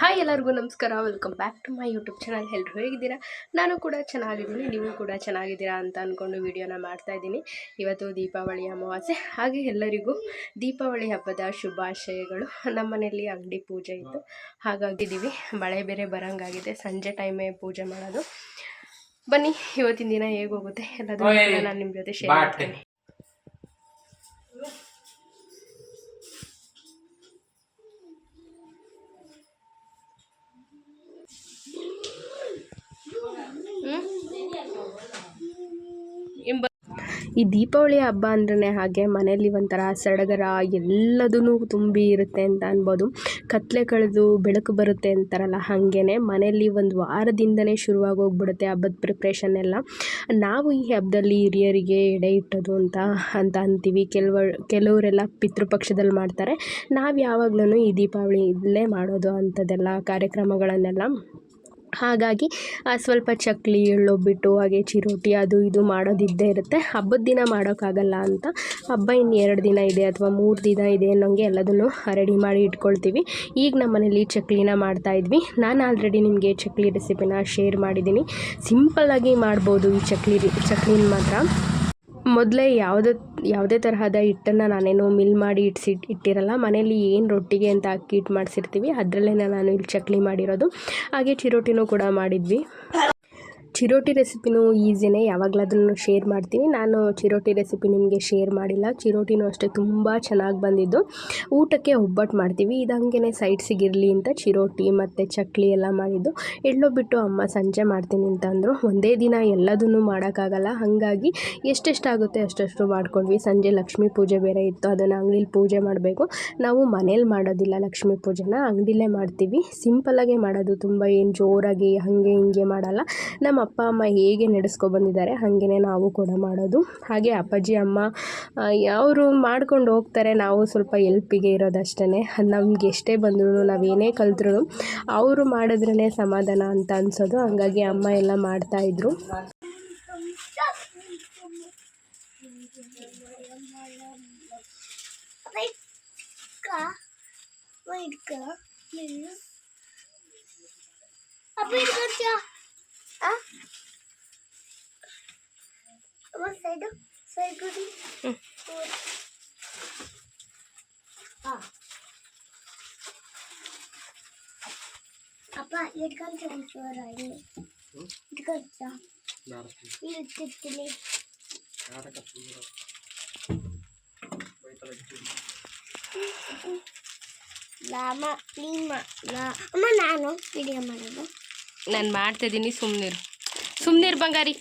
Hi ಎಲ್ಲರಿಗೂ ನಮಸ್ಕಾರ welcome back to my YouTube channel ಎಲ್ಲರೂ ಹೇಗಿದ್ದೀರಾ? ನಾನು ಕೂಡ ಚೆನ್ನಾಗಿದ್ದೀನಿ ನೀವು ಕೂಡ ಚೆನ್ನಾಗಿದ್ದೀರಾ ಅಂತ ಅಂದ್ಕೊಂಡು ವೀಡಿಯೋನ ಮಾಡ್ತಾ ಇದ್ದೀನಿ. ಇವತ್ತು ದೀಪಾವಳಿ ಅಮಾವಾಸ್ಯೆ ಹಾಗೆ ಎಲ್ಲರಿಗೂ ದೀಪಾವಳಿ ಹಬ್ಬದ ಶುಭಾಶಯಗಳು. ನಮ್ಮ ಮನೆಯಲ್ಲಿ ಅಂಗಡಿ ಪೂಜೆ ಇತ್ತು ಹಾಗಾಗಿದ್ದೀವಿ ಮಳೆ ಬೇರೆ ಬರೋಂಗಾಗಿದೆ ಸಂಜೆ ಟೈಮೇ ಪೂಜೆ ಮಾಡೋದು. ಬನ್ನಿ ಇವತ್ತಿನ ದಿನ ಹೇಗೋಗುತ್ತೆ ಎಲ್ಲದನ್ನು ನಾನು ನಿಮ್ಮ ಜೊತೆ ಶೇರ್ ಮಾಡ್ತೀನಿ. ಈ ದೀಪಾವಳಿ ಹಬ್ಬ ಅಂದ್ರೆ ಹಾಗೆ ಮನೆಯಲ್ಲಿ ಒಂಥರ ಸಡಗರ ಎಲ್ಲದೂ ತುಂಬಿ ಇರುತ್ತೆ ಅಂತ ಅನ್ಬೋದು. ಕತ್ಲೆ ಕಳೆದು ಬೆಳಕು ಬರುತ್ತೆ ಅಂತಾರಲ್ಲ ಹಾಗೇನೆ. ಮನೆಯಲ್ಲಿ ಒಂದು ವಾರದಿಂದನೇ ಶುರುವಾಗಿ ಹೋಗ್ಬಿಡುತ್ತೆ ಹಬ್ಬದ ಪ್ರಿಪ್ರೇಷನ್ ಎಲ್ಲ. ನಾವು ಈ ಹಬ್ಬದಲ್ಲಿ ಹಿರಿಯರಿಗೆ ಎಡೆ ಇಟ್ಟೋದು ಅಂತ ಅಂತ ಅಂತೀವಿ. ಕೆಲವ, ಕೆಲವರೆಲ್ಲ ಪಿತೃಪಕ್ಷದಲ್ಲಿ ಮಾಡ್ತಾರೆ. ನಾವು ಯಾವಾಗ್ಲೂ ಈ ದೀಪಾವಳಿ ಇಲ್ಲೇ ಮಾಡೋದು ಅಂಥದ್ದೆಲ್ಲ ಕಾರ್ಯಕ್ರಮಗಳನ್ನೆಲ್ಲ ಹಾಗಾಗಿ ಸ್ವಲ್ಪ ಚಕ್ಕಲಿ ಎಳ್ಳೊಬ್ಬಿಟ್ಟು, ಹಾಗೆ ಚಿರೋಟಿ ಅದು ಇದು ಮಾಡೋದಿದ್ದೇ ಇರುತ್ತೆ. ಹಬ್ಬದ ದಿನ ಮಾಡೋಕ್ಕಾಗಲ್ಲ ಅಂತ ಹಬ್ಬ ಇನ್ನು ಎರಡು ದಿನ ಇದೆ ಅಥವಾ ಮೂರು ದಿನ ಇದೆ ಅನ್ನೋಂಗೆ ಎಲ್ಲದನ್ನು ರೆಡಿ ಮಾಡಿ ಇಟ್ಕೊಳ್ತೀವಿ. ಈಗ ನಮ್ಮ ಮನೇಲಿ ಚಕ್ಲಿನ ಮಾಡ್ತಾ ಇದ್ವಿ. ನಾನು ಆಲ್ರೆಡಿ ನಿಮಗೆ ಚಕ್ಲಿ ರೆಸಿಪಿನ ಶೇರ್ ಮಾಡಿದ್ದೀನಿ. ಸಿಂಪಲ್ಲಾಗಿ ಮಾಡ್ಬೋದು ಈ ಚಕ್ಲಿ, ಚಕ್ಲಿನ ಮಾತ್ರ. ಮೊದಲೇ ಯಾವುದೇ ಯಾವುದೇ ತರಹದ ಹಿಟ್ಟನ್ನು ನಾನೇನು ಮಿಲ್ ಮಾಡಿ ಇಟ್ಸಿ ಇಟ್ಟಿರಲ್ಲ, ಮನೇಲಿ ಏನು ರೊಟ್ಟಿಗೆ ಅಂತ ಅಕ್ಕಿ ಹಿಟ್ಟು ಮಾಡಿಸಿರ್ತೀವಿ ಅದರಲ್ಲೇ ನಾನು ಇಲ್ಲಿ ಚಕ್ಲಿ ಮಾಡಿರೋದು. ಹಾಗೆ ಚಿರೋಟಿನೂ ಕೂಡ ಮಾಡಿದ್ವಿ. ಚಿರೋಟಿ ರೆಸಿಪಿನೂ ಈಸಿನೇ ಯಾವಾಗಲಾದ್ರೂ ಶೇರ್ ಮಾಡ್ತೀನಿ. ನಾನು ಚಿರೋಟಿ ರೆಸಿಪಿ ನಿಮಗೆ ಶೇರ್ ಮಾಡಿಲ್ಲ. ಚಿರೋಟಿನೂ ಅಷ್ಟೇ ತುಂಬ ಚೆನ್ನಾಗಿ ಬಂದಿದ್ದು. ಊಟಕ್ಕೆ ಒಬ್ಬಟ್ಟು ಮಾಡ್ತೀವಿ. ಇದು ಹಂಗೆ ಸೈಡ್ಸಿಗಿರಲಿ ಅಂತ ಚಿರೋಟಿ ಮತ್ತು ಚಕ್ಲಿ ಎಲ್ಲ ಮಾಡಿದ್ದು. ಎಳ್ಳೊಬ್ಬಿಟ್ಟು ಅಮ್ಮ ಸಂಜೆ ಮಾಡ್ತೀನಿ ಅಂತ ಅಂದರು. ಒಂದೇ ದಿನ ಎಲ್ಲದನ್ನು ಮಾಡೋಕ್ಕಾಗಲ್ಲ. ಹಾಗಾಗಿ ಎಷ್ಟೆಷ್ಟಾಗುತ್ತೆ ಅಷ್ಟಷ್ಟು ಮಾಡ್ಕೊಂಡ್ವಿ. ಸಂಜೆ ಲಕ್ಷ್ಮೀ ಪೂಜೆ ಬೇರೆ ಇತ್ತು. ಅದನ್ನು ಅಂಗಡೀಲಿ ಪೂಜೆ ಮಾಡಬೇಕು. ನಾವು ಮನೇಲಿ ಮಾಡೋದಿಲ್ಲ ಲಕ್ಷ್ಮೀ ಪೂಜೆನ. ಅಂಗಡಿಲೇ ಮಾಡ್ತೀವಿ. ಸಿಂಪಲಾಗೆ ಮಾಡೋದು ತುಂಬ. ಏನು ಜೋರಾಗಿ ಹಾಗೆ ಹಿಂಗೆ ಮಾಡಲ್ಲ. ನಮ್ಮ ಅಪ್ಪ, ಅಮ್ಮ ಹೇಗೆ ನಡೆಸ್ಕೊ ಬಂದಿದ್ದಾರೆ ಹಾಗೇ ನಾವು ಕೂಡ ಮಾಡೋದು. ಹಾಗೆ ಅಪ್ಪಾಜಿ, ಅಮ್ಮ ಅವರು ಮಾಡ್ಕೊಂಡು ಹೋಗ್ತಾರೆ. ನಾವು ಸ್ವಲ್ಪ ಎಲ್ಪಿಗೆ ಇರೋದಷ್ಟೇ ನಮ್ಗೆ ಎಷ್ಟೇ ಬಂದ್ರೂ ನಾವೇನೇ ಕಲ್ತ್ರು ಅವರು ಮಾಡಿದ್ರೇ ಸಮಾಧಾನ ಅಂತ ಅನ್ಸೋದು. ಹಾಗಾಗಿ ಅಮ್ಮ ಎಲ್ಲ ಮಾಡ್ತಾಯಿದ್ರು ಅಪ್ಪ അപ്പ എടുക്കാൻ ചോദിച്ചോറായി എടുക്കാം ഈ ഇട്ടിട്ടില്ലേ ಲಾಮ ನಿಮ್ಮ ಲಾ ಅಮ್ಮ ನಾನು ವಿಡಿಯೋ ಮಾಡೋದು ನಾನು ಮಾಡ್ತಿದ್ದೀನಿ ಸುಮ್ನಿರು ಸುಮ್ಮನಿರು ಬಂಗಾರಿ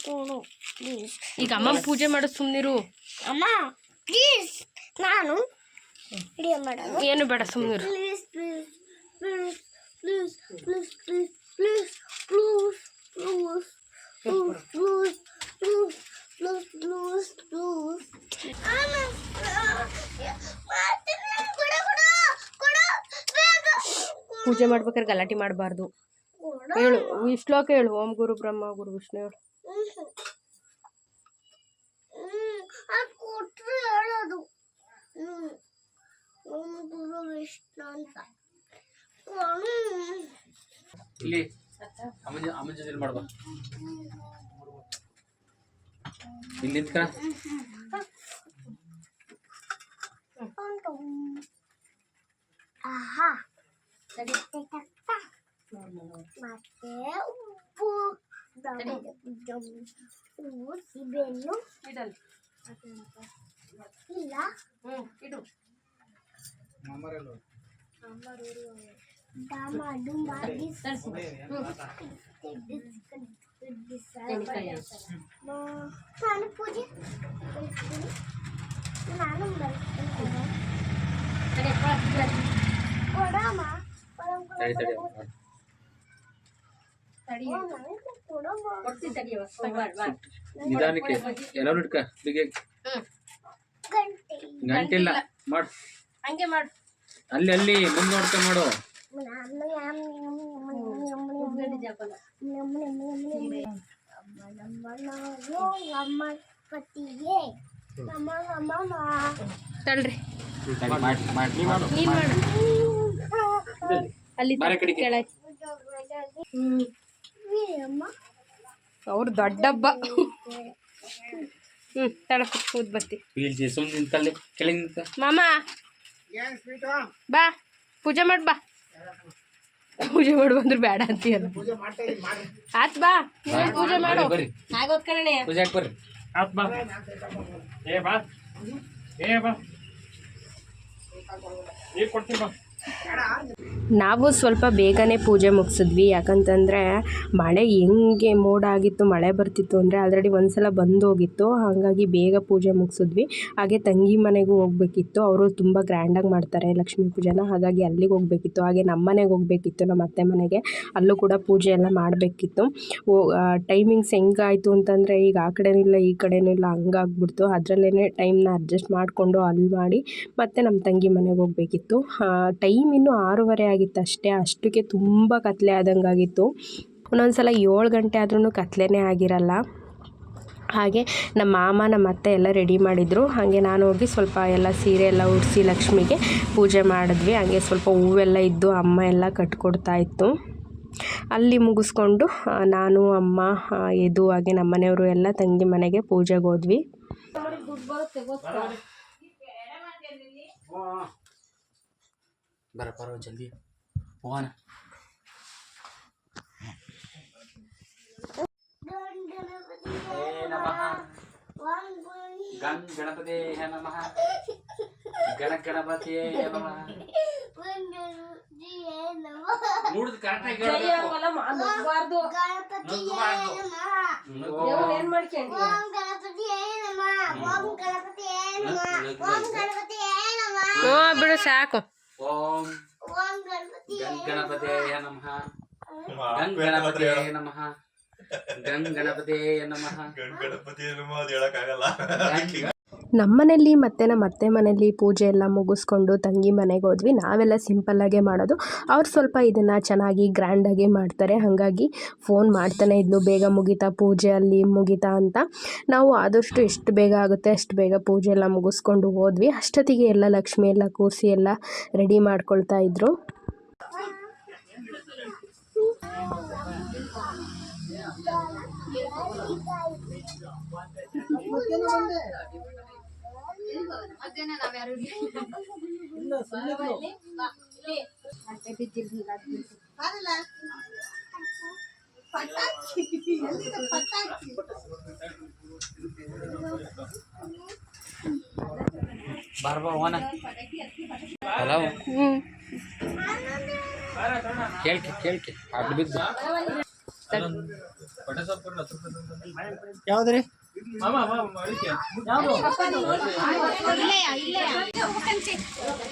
ಈಗ ಅಮ್ಮ ಪೂಜೆ ಮಾಡು ಸುಮ್ನಿರು ಅಮ್ಮ ಪ್ಲೀಸ್ ನಾನು ಏನು ಬೇಡ ಸುಮ್ಮನಿರು ಪೂಜೆ ಮಾಡ್ಬೇಕಾದ್ರೆ ಗಲಾಟೆ ಮಾಡಬಾರ್ದು ಹೇಳು ಈ ಶ್ಲೋಕ ಹೇಳು ಓಂ ಗುರು ಬ್ರಹ್ಮ ಗುರು ವಿಷ್ಣು ಹೇಳು. ಕೊಟ್ಟರು ಹೇಳೋದು. ಓಂ ಗುರು ವಿಷ್ಣು ಅಂತ. ಇಲ್ಲಿ ಅಮ್ಮನ ಅಮ್ಮನ ಜೊತೆ ಮಾಡ್ಬಾ. ಇಲ್ಲಿ ನಿಂತ್ಕ. ಆಹಾ. ತೆಗೆತ. Mateo ಸಿಬೆಣ್ಣು ಇಲ್ಲ ಇಡು ಟಮಾಟು ಮಾಡಿ ನಾನು ಪೂಜೆ ನಾನು ಬರ್ತೀನಿ ಕೊಡಮ್ಮ ಕೊಡಮ್ಮ ನಿಧಾನಕ್ಕೆ ಎಲ್ಲ ಇಟ್ಕ ಬಿಗಿ. ಗಂಟಿಲ್ಲ ಮಾಡು. ಹಂಗೆ ಮಾಡು. ಅಲ್ಲಿ ಅಲ್ಲಿ ಮುಂದೆ ನೋಡ್ಕ ಮಾಡು ತಳ್ರಿ ಅಲ್ಲಿ ಕೆಳಗೆ. ಅವ್ರು ದೊಡ್ಡ ಹಬ್ಬ ಹ್ಞೂ ತಡ ಕೂತ್ ಬರ್ತಿ ಬೀಳ್ತಿ ಸುಮ್ಮನೆ ನಿಂತಲ್ಲಿ ಕೆಳಗೆ ನಿಂತ ಮಾಮ ಬಾ ಪೂಜೆ ಮಾಡ್ ಬಾ ಪೂಜೆ ಮಾಡು ಅಂದ್ರೆ ಬೇಡ ಅಂತೀಯಲ್ಲ ಆತ್ ಬಾ ನೀನು ಪೂಜೆ ಮಾಡು ಬರ್ರಿ ಆಗೋದ್ ಕಣೆ ಪೂಜೆ ಹಾಕಿ ಬರ್ರಿ ಆತ್ ಬಾ ಏ ಬಾ ಏ ಬಾ ಈಗ ಕೊಡ್ತೀನಿ ಬಾ ನಾವು ಸ್ವಲ್ಪ ಬೇಗನೆ ಪೂಜೆ ಮುಗಿಸಿದ್ವಿ. ಯಾಕಂತಂದರೆ ಮಳೆ ಹೆಂಗೆ ಮೋಡ ಆಗಿತ್ತು, ಮಳೆ ಬರ್ತಿತ್ತು ಅಂದರೆ ಆಲ್ರೆಡಿ ಒಂದ್ಸಲ ಬಂದೋಗಿತ್ತು ಹಾಗಾಗಿ ಬೇಗ ಪೂಜೆ ಮುಗಿಸಿದ್ವಿ. ಹಾಗೆ ತಂಗಿ ಮನೆಗೂ ಹೋಗ್ಬೇಕಿತ್ತು. ಅವರು ತುಂಬ ಗ್ರ್ಯಾಂಡಾಗಿ ಮಾಡ್ತಾರೆ ಲಕ್ಷ್ಮೀ ಪೂಜೆನ. ಹಾಗಾಗಿ ಅಲ್ಲಿಗೆ ಹೋಗ್ಬೇಕಿತ್ತು. ಹಾಗೆ ನಮ್ಮ ಮನೆಗೆ ಹೋಗ್ಬೇಕಿತ್ತು ನಮ್ಮ ಅತ್ತೆ ಮನೆಗೆ. ಅಲ್ಲೂ ಕೂಡ ಪೂಜೆ ಎಲ್ಲ ಮಾಡಬೇಕಿತ್ತು. ಟೈಮಿಂಗ್ಸ್ ಹೆಂಗಾಯಿತು ಅಂತಂದರೆ ಈಗ ಆ ಕಡೆನೂ ಇಲ್ಲ, ಈ ಕಡೆನೂ ಇಲ್ಲ, ಹಂಗಾಗ್ಬಿಡ್ತು. ಅದರಲ್ಲೇ ಟೈಮ್ನ ಅಡ್ಜಸ್ಟ್ ಮಾಡಿಕೊಂಡು ಅಲ್ಲಿ ಮಾಡಿ ಮತ್ತೆ ನಮ್ಮ ತಂಗಿ ಮನೆಗೆ ಹೋಗ್ಬೇಕಿತ್ತು. ಟೈಮ್ ಇನ್ನೂ ಆರೂವರೆ ಆಗಿತ್ತು ಅಷ್ಟೇ. ಅಷ್ಟಕ್ಕೆ ತುಂಬ ಕತ್ಲೆ ಆದಂಗಾಗಿತ್ತು. ಒಂದೊಂದು ಸಲ ಏಳು ಗಂಟೆ ಆದ್ರೂ ಕತ್ಲೆನೇ ಆಗಿರಲ್ಲ. ಹಾಗೆ ನಮ್ಮ ಮಾಮ, ನಮ್ಮ ಅತ್ತೆ ಎಲ್ಲ ರೆಡಿ ಮಾಡಿದರು. ಹಾಗೆ ನಾನು ಹೋಗಿ ಸ್ವಲ್ಪ ಎಲ್ಲ ಸೀರೆ ಎಲ್ಲ ಉಡಿಸಿ ಲಕ್ಷ್ಮಿಗೆ ಪೂಜೆ ಮಾಡಿದ್ವಿ. ಹಾಗೆ ಸ್ವಲ್ಪ ಹೂವೆಲ್ಲ ಇದ್ದು ಅಮ್ಮ ಎಲ್ಲ ಕಟ್ಕೊಡ್ತಾ ಇತ್ತು. ಅಲ್ಲಿ ಮುಗಿಸ್ಕೊಂಡು ನಾನು, ಅಮ್ಮ ಇದು ಹಾಗೆ ನಮ್ಮ ಮನೆಯವರು ಎಲ್ಲ ತಂಗಿ ಮನೆಗೆ ಪೂಜೆಗೆ ಹೋದ್ವಿ. ಜಲ್ದಿ. ಹೋಗೋಣ ಏ ನಮಃ ಗಂ ಗಣಪತಿ ನಮಃ ಗಣ ಗಣಪತಿ ನಮಃ ನೋಡಿದ್ ಕರೆಕ್ಟಾಗಿ ಹೇಳ್ಬೇಕು ನುಗ್ಗಬಾರ್ದು. ನುಗ್ಗು. ಓಂ ಗಣಪತಿಯೇ ನಮಃ ಓಂ ಗಣಪತಿಯೇ ನಮಃ ಓಂ ಗಣಪತಿಯೇ ನಮಃ ಹ್ಞೂ ಬಿಡು ಸಾಕು ಓಂ ನಮಃ. ಗಣಪತಿ ನಮಃ. ಗಣಪತಿ ನಮಃ. ಗಣಪತಿ ನಮಃ ಗಣಪತಿ ಅದು ಹೇಳಕ್ಕಾಗಲ್ಲ. ನಮ್ಮನೇಲಿ ಮತ್ತು ನಮ್ಮ ಅತ್ತೆ ಮನೆಯಲ್ಲಿ ಪೂಜೆ ಎಲ್ಲ ಮುಗಿಸ್ಕೊಂಡು ತಂಗಿ ಮನೆಗೆ ಹೋದ್ವಿ. ನಾವೆಲ್ಲ ಸಿಂಪಲ್ಲಾಗೆ ಮಾಡೋದು. ಅವ್ರು ಸ್ವಲ್ಪ ಇದನ್ನು ಚೆನ್ನಾಗಿ ಗ್ರ್ಯಾಂಡಾಗಿ ಮಾಡ್ತಾರೆ. ಹಾಗಾಗಿ ಫೋನ್ ಮಾಡ್ತಾನೆ ಇದ್ಲು. ಬೇಗ ಮುಗೀತಾ ಪೂಜೆ ಅಲ್ಲಿ ಮುಗಿತಾ ಅಂತ. ನಾವು ಆದಷ್ಟು ಎಷ್ಟು ಬೇಗ ಆಗುತ್ತೆ ಅಷ್ಟು ಬೇಗ ಪೂಜೆ ಎಲ್ಲ ಮುಗಿಸ್ಕೊಂಡು ಹೋದ್ವಿ. ಅಷ್ಟೊತ್ತಿಗೆ ಎಲ್ಲ ಲಕ್ಷ್ಮಿ ಎಲ್ಲ ಕೂರಿಸಿ ಎಲ್ಲ ರೆಡಿ ಮಾಡ್ಕೊಳ್ತಾ ಇದ್ರು. ಬಾರ್ ಬಾ ಹೋಗೋಣ ಹಲೋ ಕೇಳ್ಕೆ ಕೇಳ್ಕೆ ಅಡ್ಡ ಬಿದ್ದು. ಯಾವ್ದ್ರಿ?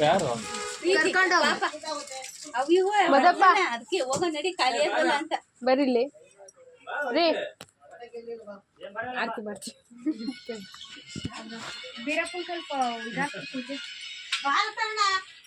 ಯಾರು? ಅದಕ್ಕೆ ಹೋಗೋ ನಡಿ ಖಾಲಿ ಆಯ್ತಲ್ಲ ಅಂತ ಬರಿಲಿ ರೀ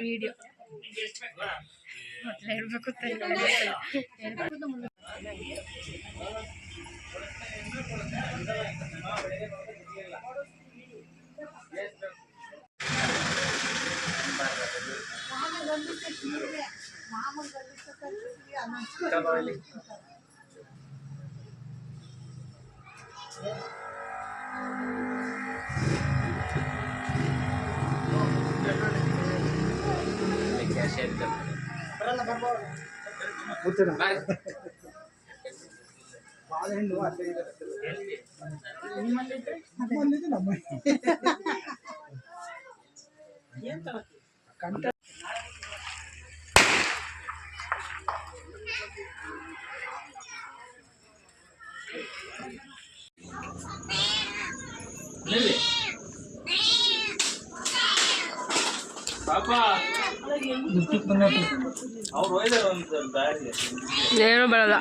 ವಿಡಿಯೋ ಹೇಳ್ಬೇಕು ಹೇಳ್ಬೇಕು ಬಾಳೆಹಣ್ಣು ಅಲ್ಲೇ ಇದೆ ನಮ್ಮ ಕಂಟ ಏನೂ ಬರಲ್ಲ.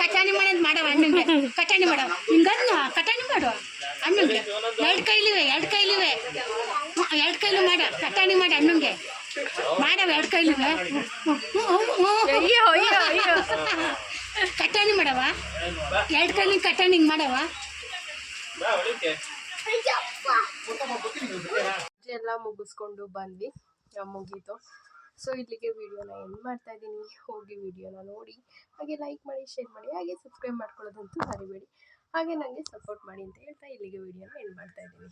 ಕಟಾಣಿ ಮಾಡೋದು ಮಾಡವ ಅಣ್ಣಂಗೆ ಕಟಾಣಿ ಮಾಡವ ಹಿಂಗನ್ನ ಕಟಾಣಿ ಮಾಡುವ ಅಣ್ಣಂಗೆ ಎರಡು ಕೈಲಿವೆ ಎರಡು ಕೈಲಿವೆ. ಎರಡು ಕೈಲು ಮಾಡ. ಕಟಾಣಿ ಮಾಡ ಅಣ್ಣಂಗೆ ಮಾಡವ ಎರಡು ಕೈಲಿವೆ. ಕಟಾಣಿ ಮಾಡವ. ಎರಡು ಕೈಲಿ ಕಟಾಣಿ ಹಿಂಗೆ ಮಾಡವ. ಎಲ್ಲ ಮುಗಿಸ್ಕೊಂಡು ಬಂದ್ವಿ ಮುಗೀತು. ಸೊ ಇಲ್ಲಿಗೆ ವಿಡಿಯೋನ ಎಂಡ್ ಮಾಡ್ತಾ ಇದ್ದೀನಿ. ಹೋಗಿ ವಿಡಿಯೋನ ನೋಡಿ, ಹಾಗೆ ಲೈಕ್ ಮಾಡಿ ಶೇರ್ ಮಾಡಿ, ಹಾಗೆ ಸಬ್ಸ್ಕ್ರೈಬ್ ಮಾಡ್ಕೊಳ್ಳೋದಂತೂ ಮರಿಬೇಡಿ. ಹಾಗೆ ನನಗೆ ಸಪೋರ್ಟ್ ಮಾಡಿ ಅಂತ ಹೇಳ್ತಾ ಇಲ್ಲಿಗೆ ವಿಡಿಯೋನ ಎಂಡ್ ಮಾಡ್ತಾ ಇದ್ದೀನಿ.